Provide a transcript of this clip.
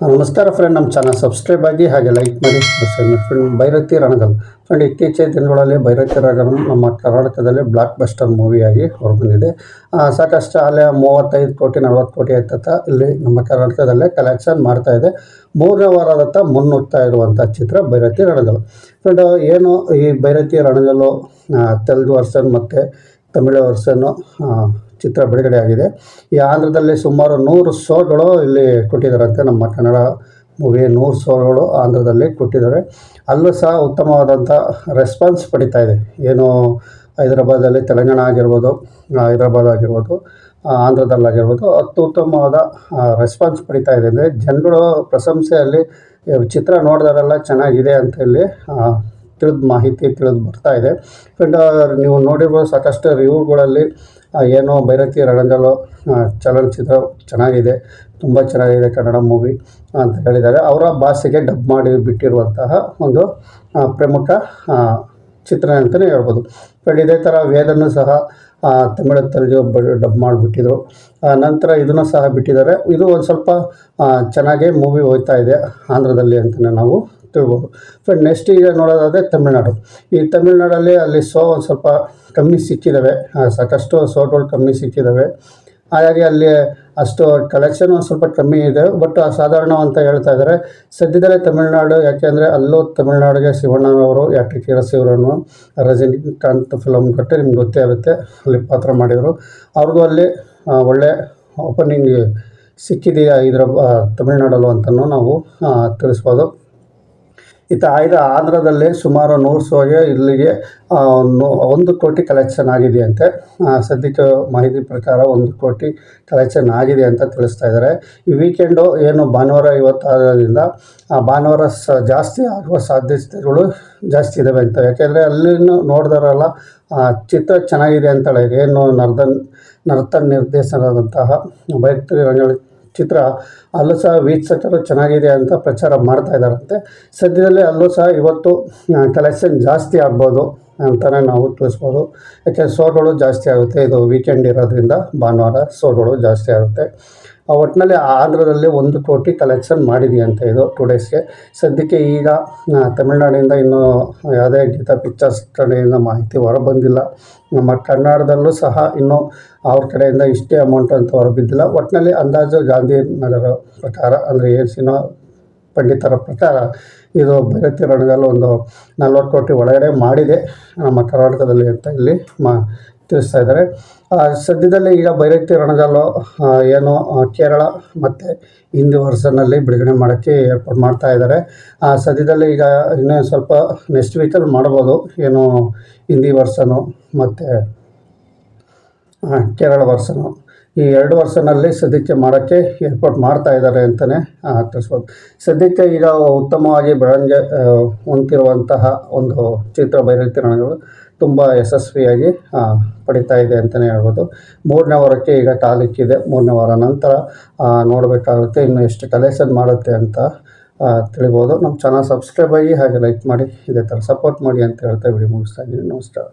ನಮಸ್ಕಾರ ಫ್ರೆಂಡ್ ನಮ್ಮ channel subscribe ಆಗಿ ಹಾಗೆ ಲೈಕ್ ಮಾಡಿ. ಫ್ರೆಂಡ್ ಭೈರತಿ ರಣಗಲ್. ಫ್ರೆಂಡ್ ಇತ್ತೀಚಿನ ದಿನಗಳಲ್ಲಿ ಭೈರತಿ ರಣಗಲ್ ನಮ್ಮ ಕರ್ನಾಟಕದಲ್ಲಿ ಬ್ಲಾಕ್ ಬಸ್ಟರ್ ಮೂವಿಯಾಗಿ ಹೊರಬಂದಿದೆ. ಸಾಕಷ್ಟು ಅಲ್ಲೇ ಮೂವತ್ತೈದು ಕೋಟಿ, ನಲ್ವತ್ತು ಕೋಟಿ ಆಯ್ತತ್ತ ಇಲ್ಲಿ ನಮ್ಮ ಕರ್ನಾಟಕದಲ್ಲೇ ಕಲೆಕ್ಷನ್ ಮಾಡ್ತಾ ಇದೆ. ಮೂರನೇ ವಾರದತ್ತ ಮುನ್ನುಗ್ತಾ ಇರುವಂಥ ಚಿತ್ರ ಭೈರತಿ ರಣಗಲ್. ಫ್ರೆಂಡ್ ಏನು ಈ ಭೈರತಿ ರಣಗಲ್ಲು ತೆಲುಗು ವರ್ಷನ್ ಮತ್ತು ತಮಿಳು ವರ್ಷನ್ನು ಚಿತ್ರ ಬಿಡುಗಡೆ ಆಗಿದೆ. ಈ ಆಂಧ್ರದಲ್ಲಿ ಸುಮಾರು ನೂರು ಶೋಗಳು ಇಲ್ಲಿ ಕೊಟ್ಟಿದ್ದಾರಂತೆ ನಮ್ಮ ಕನ್ನಡ ಮೂವಿ ನೂರು ಶೋಗಳು ಆಂಧ್ರದಲ್ಲಿ ಕೊಟ್ಟಿದ್ದಾರೆ. ಅಲ್ಲೂ ಸಹ ಉತ್ತಮವಾದಂಥ ರೆಸ್ಪಾನ್ಸ್ ಪಡಿತಾ ಇದೆ. ಏನು ಹೈದರಾಬಾದಲ್ಲಿ ತೆಲಂಗಾಣ ಆಗಿರ್ಬೋದು ಹೈದರಾಬಾದ್ ಆಗಿರ್ಬೋದು ಆಂಧ್ರದಲ್ಲಾಗಿರ್ಬೋದು ಅತ್ಯುತ್ತಮವಾದ ರೆಸ್ಪಾನ್ಸ್ ಪಡಿತಾ ಇದೆ. ಅಂದರೆ ಜನಗಳು ಪ್ರಶಂಸೆಯಲ್ಲಿ ಚಿತ್ರ ನೋಡಿದವರೆಲ್ಲ ಚೆನ್ನಾಗಿದೆ ಅಂತ ಹೇಳಿ ತಿಳಿದು ಮಾಹಿತಿ ತಿಳಿದು ಬರ್ತಾ ಇದೆ. ಫ್ರೆಂಡ್ ನೀವು ನೋಡಿರ್ಬೋದು ಸಾಕಷ್ಟು ರಿವ್ಯೂಗಳಲ್ಲಿ ಏನೋ ಭೈರತಿ ರಣಗಲು ಆ, ಚಲನಚಿತ್ರ ಚೆನ್ನಾಗಿದೆ ತುಂಬ ಚೆನ್ನಾಗಿದೆ ಕನ್ನಡ ಮೂವಿ ಅಂತ ಹೇಳಿದ್ದಾರೆ. ಅವರ ಭಾಷೆಗೆ ಡಬ್ ಮಾಡಿ ಬಿಟ್ಟಿರುವಂತಹ ಒಂದು ಪ್ರಮುಖ ಚಿತ್ರ ಅಂತಲೇ ಹೇಳ್ಬೋದು. ಫ್ರೆಂಡ್ ಇದೇ ಥರ ವೇದನ್ನು ಸಹ ತಮಿಳು ತೆಲುಗು ಡಬ್ ಮಾಡಿಬಿಟ್ಟಿದ್ರು. ನಂತರ ಇದನ್ನು ಸಹ ಬಿಟ್ಟಿದ್ದಾರೆ. ಇದು ಒಂದು ಸ್ವಲ್ಪ ಚೆನ್ನಾಗೇ ಮೂವಿ ಹೋಗ್ತಾ ಇದೆ ಆಂಧ್ರದಲ್ಲಿ ಅಂತಲೇ ನಾವು ತಿಳ್ಬೋದು ಫ್ರೆಂಡ್ ನೆಕ್ಸ್ಟ್ ಈಗ ನೋಡೋದಾದರೆ ತಮಿಳ್ನಾಡು. ಈ ತಮಿಳ್ನಾಡಲ್ಲಿ ಅಲ್ಲಿ ಸೋ ಒಂದು ಸ್ವಲ್ಪ ಕಮ್ಮಿ ಸಿಕ್ಕಿದ್ದಾವೆ ಸಾಕಷ್ಟು ಸೋಗಳು ಕಮ್ಮಿ ಸಿಕ್ಕಿದ್ದಾವೆ ಹಾಗಾಗಿ ಅಲ್ಲಿ ಅಷ್ಟು ಕಲೆಕ್ಷನ್ ಒಂದು ಸ್ವಲ್ಪ ಕಮ್ಮಿ ಇದೆ. ಬಟ್ ಸಾಧಾರಣ ಅಂತ ಹೇಳ್ತಾ ಇದ್ದಾರೆ ಸದ್ಯದಲ್ಲೇ ತಮಿಳ್ನಾಡು, ಯಾಕೆಂದರೆ ಅಲ್ಲೂ ತಮಿಳ್ನಾಡಿಗೆ ಶಿವಣ್ಣನವರು, ಯಾಕೆ ಶಿವರನ್ನು ರಜನಿಕಾಂತ್ ಫಿಲಮ್ ಕೊಟ್ಟರೆ ನಿಮ್ಗೆ ಗೊತ್ತೇ ಆಗುತ್ತೆ, ಅಲ್ಲಿ ಪಾತ್ರ ಮಾಡಿದರು. ಅವ್ರಿಗೂ ಅಲ್ಲಿ ಒಳ್ಳೆ ಓಪನಿಂಗ್ ಸಿಕ್ಕಿದೆಯಾ ಇದರ ತಮಿಳ್ನಾಡಲ್ಲೂ ಅಂತಲೂ ನಾವು ತಿಳಿಸ್ಬೋದು. ಇತ್ತ ಆಯ್ದ ಆಂಧ್ರದಲ್ಲಿ ಸುಮಾರು ನೂರು ಶೋಗೆ ಇಲ್ಲಿಗೆ ಒಂದು ಕೋಟಿ ಕಲೆಕ್ಷನ್ ಆಗಿದೆಯಂತೆ. ಅಂತೆ ಸದ್ಯಕ್ಕೆ ಮಾಹಿತಿ ಪ್ರಕಾರ ಒಂದು ಕೋಟಿ ಕಲೆಕ್ಷನ್ ಆಗಿದೆ ಅಂತ ತಿಳಿಸ್ತಾ ಇದ್ದಾರೆ. ಈ ವೀಕೆಂಡು ಏನು ಭಾನುವಾರ ಇವತ್ತಾಗೋದ್ರಿಂದ ಭಾನುವಾರ ಸ, ಜಾಸ್ತಿ ಆಗುವ ಸಾಧ್ಯತೆಗಳು ಜಾಸ್ತಿ ಇದ್ದಾವೆ ಅಂತ. ಯಾಕೆಂದರೆ ಅಲ್ಲಿನೂ ನೋಡಿದಾರಲ್ಲ ಚಿತ್ರ ಚೆನ್ನಾಗಿದೆ ಅಂತೇಳಿ ಏನು ನರ್ದನ್, ನರ್ತನ್ ನಿರ್ದೇಶನದಂತಹ ಬೈತ್ರಿ ರಂಗಳಿ ಚಿತ್ರ, ಅಲ್ಲೂ ಸಹ ವೀಕ್ಷಕರು ಚೆನ್ನಾಗಿದೆ ಅಂತ ಪ್ರಚಾರ ಮಾಡ್ತಾ ಇದ್ದಾರಂತೆ. ಸದ್ಯದಲ್ಲೇ ಅಲ್ಲೂ ಸಹ ಇವತ್ತು ಕಲೆಕ್ಷನ್ ಜಾಸ್ತಿ ಆಗ್ಬೋದು ಅಂತಲೇ ನಾವು ತಿಳಿಸ್ಬೋದು. ಯಾಕೆ ಶೋಗಳು ಜಾಸ್ತಿ ಆಗುತ್ತೆ. ಇದು ವೀಕೆಂಡ್ ಇರೋದ್ರಿಂದ ಭಾನುವಾರ ಶೋಗಳು ಜಾಸ್ತಿ ಆಗುತ್ತೆ. ಒಟ್ಟಿನಲ್ಲಿ ಆಂಧ್ರದಲ್ಲೇ ಒಂದು ಕೋಟಿ ಕಲೆಕ್ಷನ್ ಮಾಡಿದೆಯಂತೆ ಇದು ಟೂ ಡೇಸ್ಗೆ ಸದ್ಯಕ್ಕೆ ಈಗ ತಮಿಳುನಾಡಿಂದ ಇನ್ನೂ ಯಾವುದೇ ಗೀತಾ ಪಿಕ್ಚರ್ಸ್ ಕಡೆಯಿಂದ ಮಾಹಿತಿ ಹೊರಬಂದಿಲ್ಲ. ನಮ್ಮ ಕನ್ನಡದಲ್ಲೂ ಸಹ ಇನ್ನೂ ಅವ್ರ ಕಡೆಯಿಂದ ಇಷ್ಟೇ ಅಮೌಂಟ್ ಅಂತ ಹೊರಬಿದ್ದಿಲ್ಲ. ಒಟ್ಟಿನಲ್ಲಿ ಅಂದಾಜು ಗಾಂಧಿ ನಗರ ಪ್ರಕಾರ, ಅಂದರೆ ಎ ಸಿನೋ ಪಂಡಿತರ ಪ್ರಕಾರ, ಇದು ಭೈರತಿ ರಣದಲ್ಲಿ ಒಂದು ನಲ್ವತ್ತು ಕೋಟಿ ಒಳಗಡೆ ಮಾಡಿದೆ. ನಮ್ಮ ಕರ್ನಾಟಕದಲ್ಲಿ ಅಂತ ಇಲ್ಲಿ ಮಾ ತಿಳಿಸ್ತಾ ಇದ್ದಾರೆ. ಸದ್ಯದಲ್ಲೇ ಈಗ ಬೈರಕ್ತಿ ರಣಗಾಲು ಏನು ಕೇರಳ ಮತ್ತು ಹಿಂದಿ ವರ್ಷನಲ್ಲಿ ಬಿಡುಗಡೆ ಮಾಡೋಕ್ಕೆ ಏರ್ಪಾಡು ಮಾಡ್ತಾ ಇದ್ದಾರೆ. ಸದ್ಯದಲ್ಲೇ ಈಗ ಇನ್ನೂ ಸ್ವಲ್ಪ ನೆಕ್ಸ್ಟ್ ವೀಕಲ್ಲಿ ಮಾಡ್ಬೋದು. ಏನು, ಹಿಂದಿ ವರ್ಷನು ಮತ್ತು ಕೇರಳ ವರ್ಷನು. ಈ ಎರಡು ವರ್ಷನಲ್ಲಿ ಸದ್ಯಕ್ಕೆ ಮಾಡೋಕ್ಕೆ ಏರ್ಪಾಟ್ ಮಾಡ್ತಾ ಇದ್ದಾರೆ ಅಂತಲೇ ತಿಳಿಸ್ಬೋದು. ಸದ್ಯಕ್ಕೆ ಈಗ ಉತ್ತಮವಾಗಿ ಬೆಳವಣಿಗೆ ಹೊಂತಿರುವಂತಹ ಒಂದು ಚಿತ್ರ ಬೈರತಿ ರಣಗಳು ತುಂಬ ಯಶಸ್ವಿಯಾಗಿ ಪಡಿತಾ ಇದೆ ಅಂತಲೇ ಹೇಳ್ಬೋದು. ಮೂರನೇ ವಾರಕ್ಕೆ ಈಗ ಕಾಲಿಕ್ಕಿದೆ ಮೂರನೇ ವಾರ ನಂತರ ನೋಡಬೇಕಾಗುತ್ತೆ ಇನ್ನು ಎಷ್ಟು ಕಲೆಕ್ಷನ್ ಮಾಡುತ್ತೆ ಅಂತ ತಿಳಿಬೋದು. ನಮ್ಮ ಚಾನಲ್ ಸಬ್ಸ್ಕ್ರೈಬ್ ಆಗಿ ಹಾಗೆ ಲೈಕ್ ಮಾಡಿ, ಇದೇ ಥರ ಸಪೋರ್ಟ್ ಮಾಡಿ ಅಂತ ಹೇಳ್ತಾ ವಿಡಿಯೋ ಮುಗಿಸ್ತಾ ಇದ್ದೀನಿ ನಮಸ್ಕಾರ.